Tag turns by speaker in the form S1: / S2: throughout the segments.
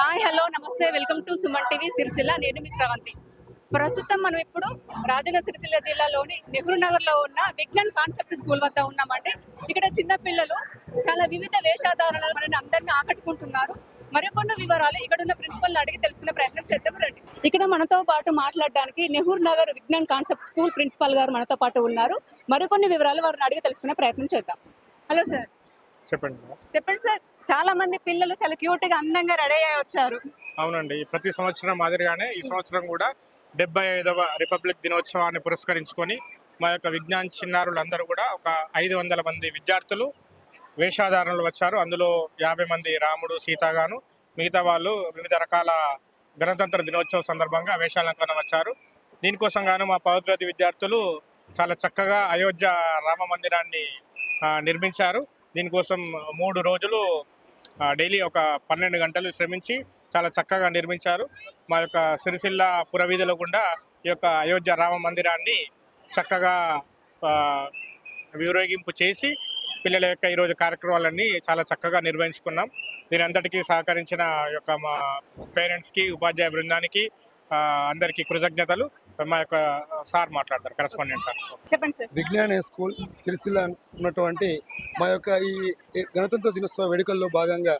S1: Hi hello నమస్తే. Welcome to Suman TV Sircilla. నేను మీ శ్రవంతి ప్రస్తుతం మనం ఇప్పుడు రాజన్న సిరిసిల్ల జిల్లాలోని నెహ్రూ నగర్లో ఉన్న విజ్ఞాన్ కాన్సెప్ట్ స్కూల్ వద్ద ఉన్నామండి. ఇక్కడ చిన్న పిల్లలు చాలా వివిధ వేషాధారణ మనని అందరినీ ఆకట్టుకుంటున్నారు. మరికొన్ని వివరాలు ఇక్కడ ఉన్న ప్రిన్సిపల్ అడిగి తెలుసుకునే ప్రయత్నం చేద్దాం రండి. ఇక్కడ మనతో పాటు మాట్లాడడానికి Nehru Nagar Vignan concept school principal గారు మనతో పాటు ఉన్నారు. మరికొన్ని వివరాలు వారిని అడిగి తెలుసుకునే ప్రయత్నం చేద్దాం. Hello sir.
S2: చెప్పండి.
S1: చెప్పండి సార్. చాలా మంది పిల్లలు చాలా క్యూట్గా అందంగా రెడీ అయ్యి వచ్చారు.
S2: అవునండి. ప్రతి సంవత్సరం మాదిరిగానే ఈ సంవత్సరం కూడా డెబ్బై ఐదవ రిపబ్లిక్ దినోత్సవాన్ని పురస్కరించుకొని మా యొక్క విజ్ఞాన్ చిన్నారులందరూ కూడా ఒక ఐదు వందల మంది విద్యార్థులు వేషాధారణలు వచ్చారు. అందులో యాభై మంది రాముడు సీతగాను మిగతా వాళ్ళు వివిధ రకాల గణతంత్ర దినోత్సవం సందర్భంగా వేషాలంకరణ వచ్చారు. దీనికోసం గాను మా పౌద్రతి విద్యార్థులు చాలా చక్కగా అయోధ్య రామ మందిరాన్ని నిర్మించారు. దీనికోసం మూడు రోజులు డైలీ ఒక పన్నెండు గంటలు శ్రమించి చాలా చక్కగా నిర్మించారు. మా యొక్క సిరిసిల్ల పురవీధుల గుండా ఈ యొక్క అయోధ్య రామ మందిరాన్ని చక్కగా ఆ, ఊరేగింపు చేసి పిల్లల యొక్క ఈరోజు కార్యక్రమాలన్నీ చాలా చక్కగా నిర్వహించుకున్నాం. దీని అంతటికీ సహకరించిన యొక్క మా పేరెంట్స్కి ఉపాధ్యాయ బృందానికి అందరికీ కృతజ్ఞతలు. మా యొక్క సార్ మాట్లాడతారు కరెస్పాండెంట్ సార్.
S1: చెప్పండి సార్.
S3: విజ్ఞాన స్కూల్ సిరిసిల్ల ఉన్నటువంటి మా యొక్క ఈ గణతంత్ర దినోత్సవ వేడుకల్లో భాగంగా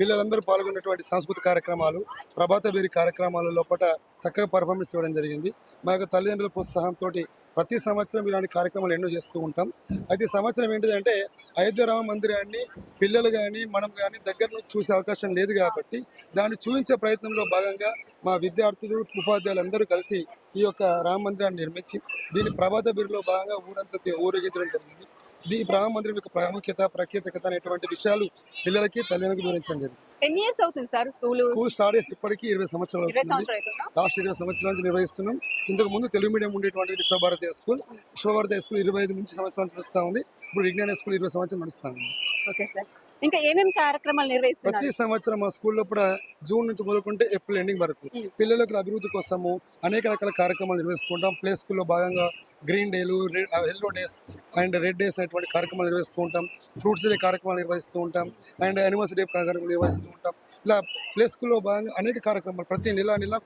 S3: పిల్లలందరూ పాల్గొన్నటువంటి సాంస్కృతిక కార్యక్రమాలు ప్రభాత బేరి కార్యక్రమాల లోపల చక్కగా పర్ఫార్మెన్స్ ఇవ్వడం జరిగింది. మా యొక్క తల్లిదండ్రుల ప్రోత్సాహంతో ప్రతి సంవత్సరం ఇలాంటి కార్యక్రమాలు ఎన్నో చేస్తూ ఉంటాం. అయితే ఈ సంవత్సరం ఏంటిదంటే అయోధ్య రామ మందిరాన్ని పిల్లలు కానీ మనం కానీ దగ్గర నుంచి చూసే అవకాశం లేదు కాబట్టి దాన్ని చూపించే ప్రయత్నంలో భాగంగా మా విద్యార్థులు ఉపాధ్యాయులు అందరూ కలిసి ఈ యొక్క రామ మందిరాన్ని నిర్మించి దీని ప్రభాత బిరులో భాగంగా ఊరంతా ఊరేగించడం జరిగింది. ఈ రామ మందిరం యొక్క ప్రాముఖ్యత ప్రఖ్యాతకత అనేటువంటి విషయాలు పిల్లలకి తల్లిదండ్రులకు వివరించడం జరిగింది.
S1: ఎన్ని ఇయర్స్ అవుతుంది సార్ స్కూల్?
S3: స్కూల్ స్టార్ట్ చేసి ఇప్పటికీ ఇరవై సంవత్సరాలు అవుతుంది.
S1: సంవత్సరాలు అవుతుందా?
S3: లాస్ట్ ఇరవై సంవత్సరాల నుంచి నిర్వహిస్తున్నాం. ఇంతకు ముందు తెలుగు మీడియం ఉండేటువంటి విశ్వభారతి స్కూల్. విశ్వభారతి స్కూల్ ఇరవై ఐదు నుంచి సంవత్సరాలు నడుస్తూ ఉంది. ఇప్పుడు విజ్ఞాన స్కూల్ ఇరవై సంవత్సరాలు నడుస్తూ ఉంది.
S1: ఓకే సార్ ఇంకా ఏమేమి కార్యక్రమాలు
S3: ప్రతి
S1: నిర్వహిస్తున్నారు
S3: సంవత్సరం మా స్కూల్లో కూడా జూన్ నుంచి మొదలుకుంటే ఏప్రిల్ ఎండింగ్ వరకు. పిల్లలకు అభివృద్ధి కోసము అనేక రకాల కార్యక్రమాలు నిర్వహిస్తుంటాం ప్లే స్కూల్లో భాగంగా green డేలు yellow days and red days అనేటువంటి కార్యక్రమాలు నిర్వహిస్తూ ఉంటాం. ఫ్రూట్స్ డే కార్యక్రమాలు నిర్వహిస్తూ ఉంటాం. అండ్ యానివర్సరీ డే కార్యక్రమాలు నిర్వహిస్తూ ఉంటాం. ఇలా ప్లే స్కూల్లో భాగంగా అనేక కార్యక్రమాలు ప్రతి నెల నెల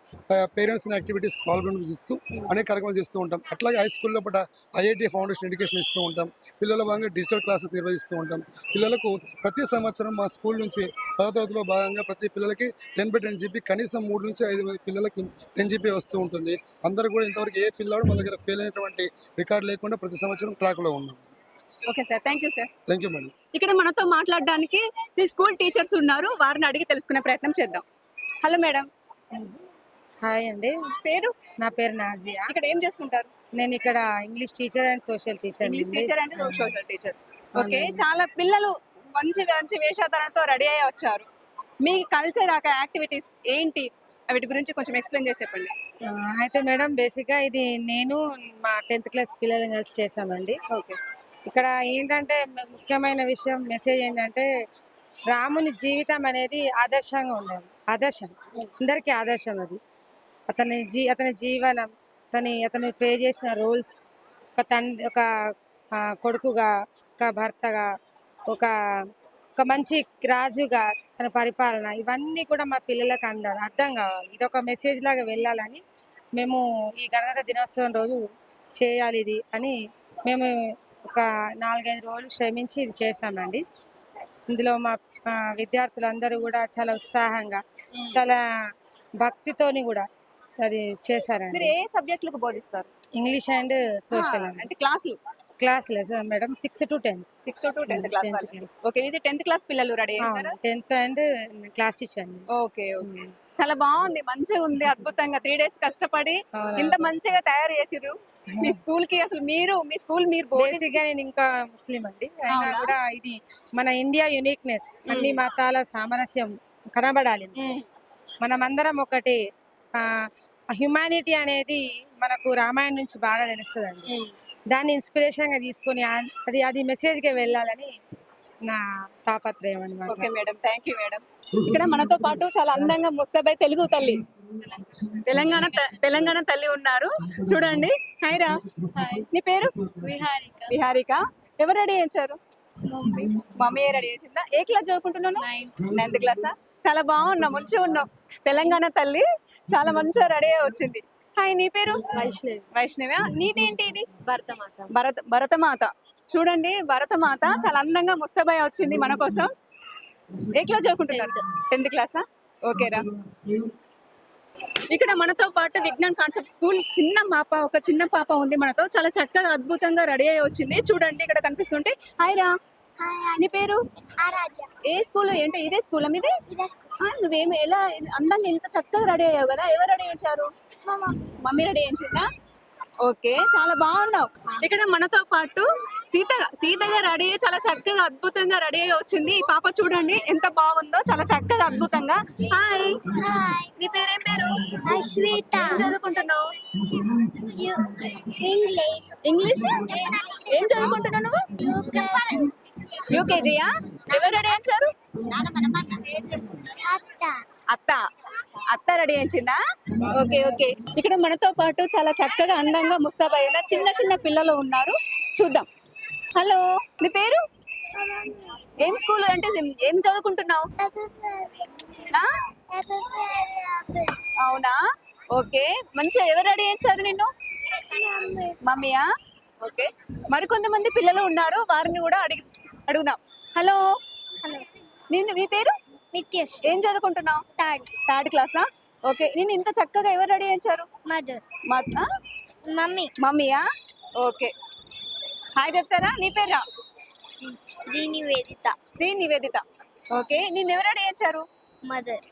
S3: పేరెంట్స్ యాక్టివిటీస్ పాల్గొనిస్తూ అనేక కార్యక్రమాలు చేస్తూ ఉంటాం. అట్లాగే హై స్కూల్లో కూడా ఐఐటి ఫౌండేషన్ ఎడ్యుకేషన్ ఇస్తూ ఉంటాం. పిల్లల భాగంగా డిజిటల్ క్లాసెస్ నిర్వహిస్తూ ఉంటాం. పిల్లలకు ప్రతి సంవత్సరం మా స్కూల్ నుంచి పదో తరగతిలో భాగంగా ప్రతి పిల్లలకి టెన్ బై టెన్ జీబీ కనీసం మూడు నుంచి ఐదు పిల్లలకి టెన్ జీబీ వస్తూ ఉంటుంది. అందరూ కూడా ఇంతవరకు ఏ పిల్లాడు మా దగ్గర ఫెయిల్ అయినటువంటి రికార్డు లేకుండా ప్రతి సంవత్సరం ట్రాక్లో ఉన్నాం.
S1: Okay sir thank you sir
S3: thank you madam
S1: ఇక్కడ మనతో మాట్లాడడానికి ఈ స్కూల్ టీచర్స్ ఉన్నారు. వారిని అడిగి తెలుసుకునే ప్రయత్నం చేద్దాం. హలో మేడం
S4: హాయ్ అండి.
S1: పేరు?
S4: నా పేరు నాజియా.
S1: ఇక్కడ ఏం చేస్తుంటారు?
S4: నేను ఇక్కడ English teacher and social teacher
S1: English teacher and social teacher okay. చాలా పిల్లలు మంచి మంచి వేషధారణతో రెడీ అయ్యి వచ్చారు. మీ కల్చర్ యాక్టివిటీస్ ఏంటి? వీటి గురించి కొంచెం ఎక్స్ప్లెయిన్ చేసి చెప్పండి.
S4: అయితే మేడం బేసిక్గా ఇది నేను మా టెన్త్ క్లాస్ పిల్లలను కలిసి చేశామండి.
S1: ఓకే.
S4: ఇక్కడ ఏంటంటే ముఖ్యమైన విషయం మెసేజ్ ఏంటంటే రాముని జీవితం అనేది ఆదర్శంగా ఉండాలి. ఆదర్శం. అందరికీ ఆదర్శం అది. అతని జీ అతని జీవనం అతని అతను ప్లే చేసిన రోల్స్ ఒక తండ్రి ఒక ఆ, కొడుకుగా ఒక భర్తగా ఒక ఒక మంచి రాజుగా తన పరిపాలన ఇవన్నీ కూడా మా పిల్లలకు అందాలి. అర్థం కావాలి. ఇది ఒక మెసేజ్ లాగా వెళ్ళాలని మేము ఈ గణతంత్ర దినోత్సవం రోజు చేయాలి ఇది అని మేము ఒక నాలుగైదు రోజులు శ్రమించి ఇది చేశామండి. ఇందులో మా విద్యార్థులందరూ కూడా చాలా ఉత్సాహంగా చాలా భక్తితోని కూడా అది చేశారండి.
S1: ఏ సబ్జెక్టులకు బోధిస్తారు?
S4: ఇంగ్లీష్ అండ్ సోషల్
S1: అంటే క్లాసులు.
S4: Class madam? Sixth to tenth.
S1: Sixth to tenth class
S4: tenth
S1: వాళ్ళు.
S4: క్లాస్.
S1: ఓకే ఇది టెన్త్ క్లాస్ పిల్లలు రెడీ అయ్యారా
S4: tenth and class teacher
S1: okay okay. చాలా బాగుంది మంచిగా ఉంది అద్భుతంగా. త్రీ డేస్ కష్టపడి. ఇంత మంచిగా తయారు చేసిర్రు. మీ స్కూల్కి అసలు మీరు మీ స్కూల్ మీరు బోధించి-
S4: బేసిక్గా నేను ఇంకా ముస్లిం అండి. అయినా? కూడా ఇది మన ఇండియా యునిక్నెస్ అన్ని మతాల సామరస్యం కనబడాలి. మనమందరం ఒకటి. హ్యుమానిటీ అనేది మనకు రామాయణం నుంచి బాగా తెలుస్తుందండి. దాన్ని ఇన్స్పిరేషన్గా తీసుకొని అది అది మెసేజ్గా వెళ్ళాలని నా తాపత్రయం అనమాట
S1: okay madam thank you madam. ఇక్కడ మనతో పాటు చాలా అందంగా ముస్తాబై తెలుగు తల్లి. తెలంగాణ తెలంగాణ తల్లి ఉన్నారు. చూడండి. హాయ్ రా. నీ పేరు?
S5: విహారిక.
S1: విహారిక. ఎవరు రెడీ చేయించారు? మమ్మీ. రెడీ చేసిందా? ఏ క్లాస్ చదువుకుంటున్నాను నైన్త్ క్లాసా చాలా బాగున్నావు మంచిగా ఉన్నావు. తెలంగాణ తల్లి చాలా మంచిగా రెడీ అయ్యి వచ్చింది. హాయ్ నీ పేరు?
S5: వైష్ణవి.
S1: వైష్ణవి నీదేంటి ఇది?
S5: భరతమాత.
S1: భరత భరతమాత. చూడండి భరతమాత చాలా అందంగా ముస్తాబాయ్ వచ్చింది మన కోసం. ఏ క్లాస్ చదువుకుంటున్నారు? టెన్త్. క్లాసా ఓకేరా ఇక్కడ మనతో పాటు విజ్ఞాన్ కాన్సెప్ట్ స్కూల్ చిన్న పాప ఒక చిన్న పాప ఉంది మనతో. చాలా చక్కగా అద్భుతంగా రెడీ అయ్యి వచ్చింది. చూడండి ఇక్కడ కనిపిస్తుంటే. హాయ్ రా. నీ పేరు? ఏ స్కూల్? ఏంటో? ఇదే స్కూల్ మీది? నువ్వేమి ఎలా అందంగా ఇంత చక్కగా రెడీ అయ్యావు కదా? ఎవరు రెడీ చేయించారు మమ్మీ. రెడీ చేయించిందా ఓకే చాలా బాగున్నావు. ఇక్కడ మనతో పాటు సీత సీతగా రెడీ అయ్యి చాలా చక్కగా అద్భుతంగా రెడీ అయ్యి వచ్చింది. ఈ పాప చూడండి ఎంత బాగుందో. చాలా చక్కగా అద్భుతంగా. హాయ్. నీ పేరేం పేరు?
S6: అశ్వేత.
S1: ఏం చదువుకుంటున్నావు?
S6: ఇంగ్లీష్.
S1: ఇంగ్లీష్? ఏం చదువుకుంటున్నావు నువ్వు? యూకేజీయా ఎవరు రెడీ చేయించారు
S6: అత్త.
S1: అత్త. రెడీ చేయించిందా ఓకే ఓకే. ఇక్కడ మనతో పాటు చాలా చక్కగా అందంగా ముస్తాబైన చిన్న చిన్న పిల్లలు ఉన్నారు. చూద్దాం. హలో నీ పేరు? ఏం స్కూల్ అంటే ఏం చదువుకుంటున్నావు? అవునా? ఓకే. మంచిగా ఎవరు రెడీ చేయించారు నిన్ను? మమ్మీయా? ఓకే. మరికొంతమంది పిల్లలు ఉన్నారు. వారిని కూడా అడిగి అడుగుదాం. హలో. హలో. నిన్ను మీ పేరు?
S6: నిత్యష్.
S1: ఏం చదువుకుంటున్నావు?
S6: థర్డ్.
S1: థర్డ్ క్లాసా ఓకే. నేను ఇంత చక్కగా ఎవరు రెడీ చేయించారు
S6: మదర్? మమ్మీ.
S1: మమ్మీయా? ఓకే. హాయ్ చెప్తారా? నీ పేరా
S6: శ్రీ నివేదిత
S1: శ్రీ నివేదిత ఓకే. నేను ఎవరు రెడీ చేయించారు
S6: మదర్.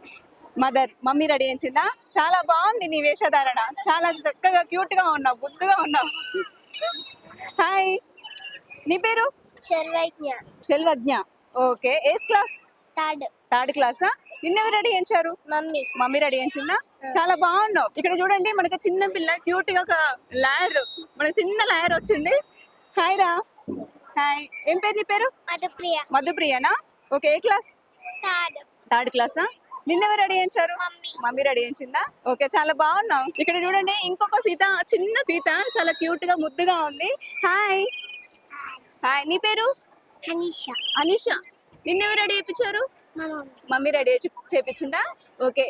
S1: మదర్. మమ్మీ రెడీ చేయించిందా చాలా బాగుంది నీ వేషధారణ. చాలా చక్కగా క్యూట్గా ఉన్నావు బుద్ధిగా ఉన్నావు. హాయ్. నీ పేరు?
S6: సర్వజ్ఞ
S1: సెల్వజ్ఞ ఓకే. ఏ క్లాస్?
S6: థర్డ్.
S1: థర్డ్ క్లాసా నిన్నెవరు రెడీ చేయించారు?
S6: మమ్మీ.
S1: మమ్మీ రెడీ చేయించిందా? చాలా బాగున్నావు. ఇక్కడ చూడండి మనకి చిన్న పిల్ల క్యూట్గా ఒక లాయర్ మనకి చిన్న లాయర్ వచ్చింది. హాయ్ రా. హాయ్ ఏం పేరు నీ పేరు?
S6: మధుప్రియ.
S1: మధుప్రియనా? ఓకే ఏ క్లాస్?
S6: థర్డ్.
S1: థర్డ్ క్లాసా నిన్నెవరు రెడీ చేయించారు?
S6: మమ్మీ.
S1: మమ్మీ రెడీ చేయించిందా? ఓకే చాలా బాగున్నావు. ఇక్కడ చూడండి ఇంకొక సీత చిన్న సీత చాలా క్యూట్గా ముద్దుగా ఉంది. హాయ్ హాయ్ నీ పేరు?
S6: హనీషా.
S1: అనిష నిన్నెవరు రెడీ చేయించారు
S6: మమ్మీ.
S1: రెడీ చేపించిందా? ఓకే.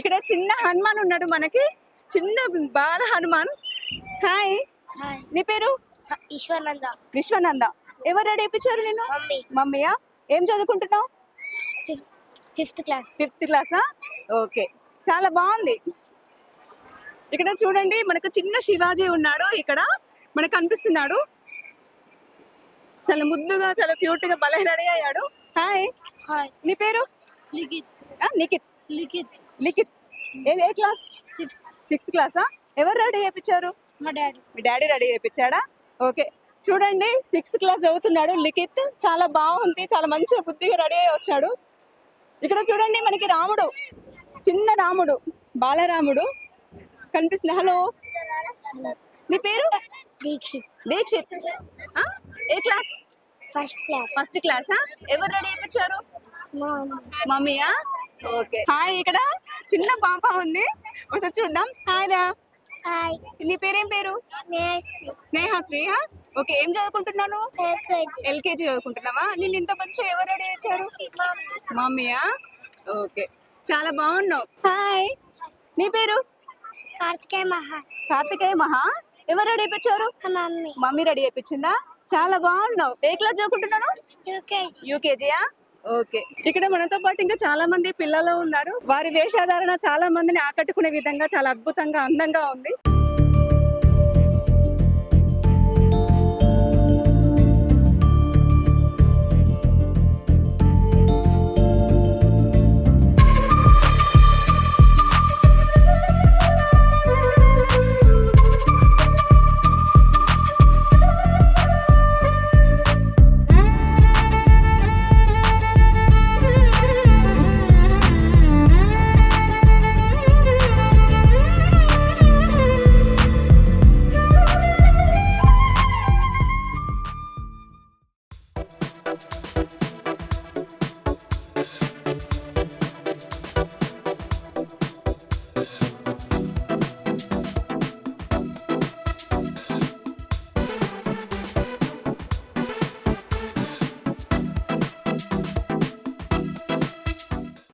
S1: ఇక్కడ చిన్న హనుమాన్ ఉన్నాడు మనకి. చిన్న బాల హనుమాన్. హాయ్
S6: హాయ్
S1: నీ పేరు?
S6: ఈశ్వరానంద.
S1: విశ్వనంద. ఎవరు రెడీ చేయించారు నేను
S6: మమ్మీ.
S1: మమ్మీయా? ఏం చదువుకుంటున్నావు?
S6: Fifth class.
S1: ఫిఫ్త్ క్లాసా? ఓకే. చాలా బాగుంది. ఇక్కడ చూడండి మనకు చిన్న శివాజీ ఉన్నాడు. ఇక్కడ మనకు కనిపిస్తున్నాడు. చాలా ముద్దుగా చాలా క్యూట్గా భలే రెడీ అయ్యాడు. హాయ్
S6: హాయ్
S1: నీ పేరు?
S6: లిఖిత్.
S1: నిఖిత్
S6: లిఖిత్.
S1: లిఖిత్. ఏ ఏ క్లాస్
S6: సిక్స్త్
S1: సిక్స్త్ క్లాసా ఎవరు రెడీ చేయించారు
S6: మా డాడీ.
S1: మీ డాడీ రెడీ చేయించాడా ఓకే చూడండి సిక్స్త్ క్లాస్ చదువుతున్నాడు లిఖిత్. చాలా బాగుంది చాలా మంచిగా బుద్ధిగా రెడీ అయ్యి వచ్చాడు. ఇక్కడ చూడండి మనకి రాముడు. చిన్న రాముడు. బాలరాముడు. కనిపిస్తుంది. హలో. నీ పేరు?
S6: దీక్షిత్.
S1: దీక్షిత్. ఆ? ఏ క్లాస్?
S6: ఫస్ట్ క్లాస్
S1: ఫస్ట్ క్లాసా ఎవరు రెడీ
S6: మా
S1: మమ్మీయా? ఓకే హాయ్ ఇక్కడ చిన్న పాప ఉంది. ఒకసారి చూద్దాం. హాయ్ రా.
S6: హాయ్
S1: నీ పేరేం పేరు?
S6: నేస్
S1: స్నేహ శ్రీయ ఓకే ఏం చదువుకుంటున్నాను?
S6: ఎల్కేజీ.
S1: చదువుకుంటున్నావా? నేను ఇంత మంచి ఎవరు రెడీ చేయించారు మమ్మీయా? ఓకే చాలా బాగున్నావు. హాయ్ నీ పేరు?
S6: కార్తికేయ మహా.
S1: కార్తికేయ మహా? ఎవరు రెడీ
S6: మా మమ్మీ.
S1: మమ్మీ రెడీ చేయించిందా చాలా బాగున్నావు. ఏ క్లాస్ చదువుకుంటున్నాను?
S6: యూకేజీ
S1: యూకేజీయా ఓకే ఇక్కడ మనతో పాటు ఇంకా చాలా మంది పిల్లలు ఉన్నారు. వారి వేషధారణ చాలా మందిని ఆకట్టుకునే విధంగా చాలా అద్భుతంగా అందంగా ఉంది.